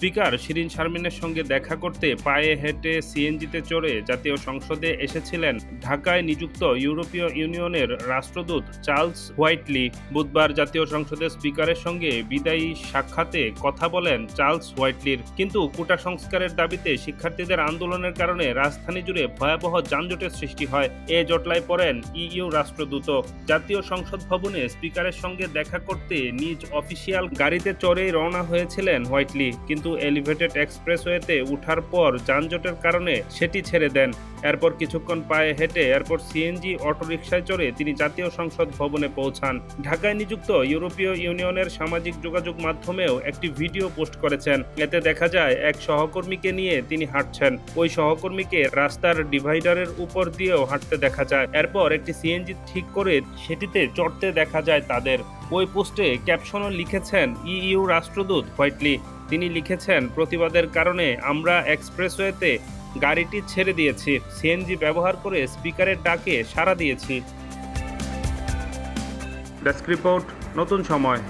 Speaker Shirin শারমিনের সঙ্গে দেখা করতে পায়ে হেঁটে সিএনজিতে চড়ে জাতীয় সংসদে এসেছিলেন ঢাকায় নিযুক্ত ইউরোপীয় ইউনিয়নের রাষ্ট্রদূত চার্লস হোয়াইটলি। বুধবার জাতীয় সংসদের স্পিকারের সঙ্গে বিদায়ী সাক্ষাতে কথা বলেন চার্লস হোয়াইটলির। কিন্তু কোটা সংস্কারের দাবিতে শিক্ষার্থীদের আন্দোলনের কারণে রাজধানী জুড়ে ভয়াবহ যানজটের সৃষ্টি হয়। এ জটলায় পড়েন ইইউ রাষ্ট্রদূত। জাতীয় সংসদ ভবনে স্পিকারের সঙ্গে দেখা করতে নিজ অফিসিয়াল গাড়িতে চড়েই রওনা হয়েছিলেন হোয়াইটলি। কিন্তু এলিভেটেড এক্সপ্রেসওয়েতে উঠার পর যানজটের কারণে সেটি ছেড়ে দেন। এরপর কিছুক্ষণ পায়ে হেঁটে এরপর সিএনজি, অটোরিকশায় চড়ে তিনি জাতীয় সংসদ ভবনে পৌঁছান। ঢাকায় নিযুক্ত ইউরোপীয় ইউনিয়নের সামাজিক যোগাযোগ মাধ্যমেও একটি ভিডিও পোস্ট করেছেন। এতে দেখা যায়, এক সহকর্মীকে নিয়ে তিনি হাঁটছেন। ওই সহকর্মীকে রাস্তার ডিভাইডারের উপর দিয়েও হাঁটতে দেখা যায়। এরপর একটি সিএনজি ঠিক করে সেটিতে চড়তে দেখা যায় তাদের। ওই পোস্টে ক্যাপশনও লিখেছেন, ইইউ রাষ্ট্রদূত হোয়াইটলি। তিনি লিখেছেন, প্রতিবাদের কারণে আমরা এক্সপ্রেসওয়েতে গাড়িটি ছেড়ে দিয়েছি। সিএনজি ব্যবহার করে স্পিকারের ডাকে সাড়া দিয়েছি। ডেস্ক রিপোর্ট, নতুন সময়।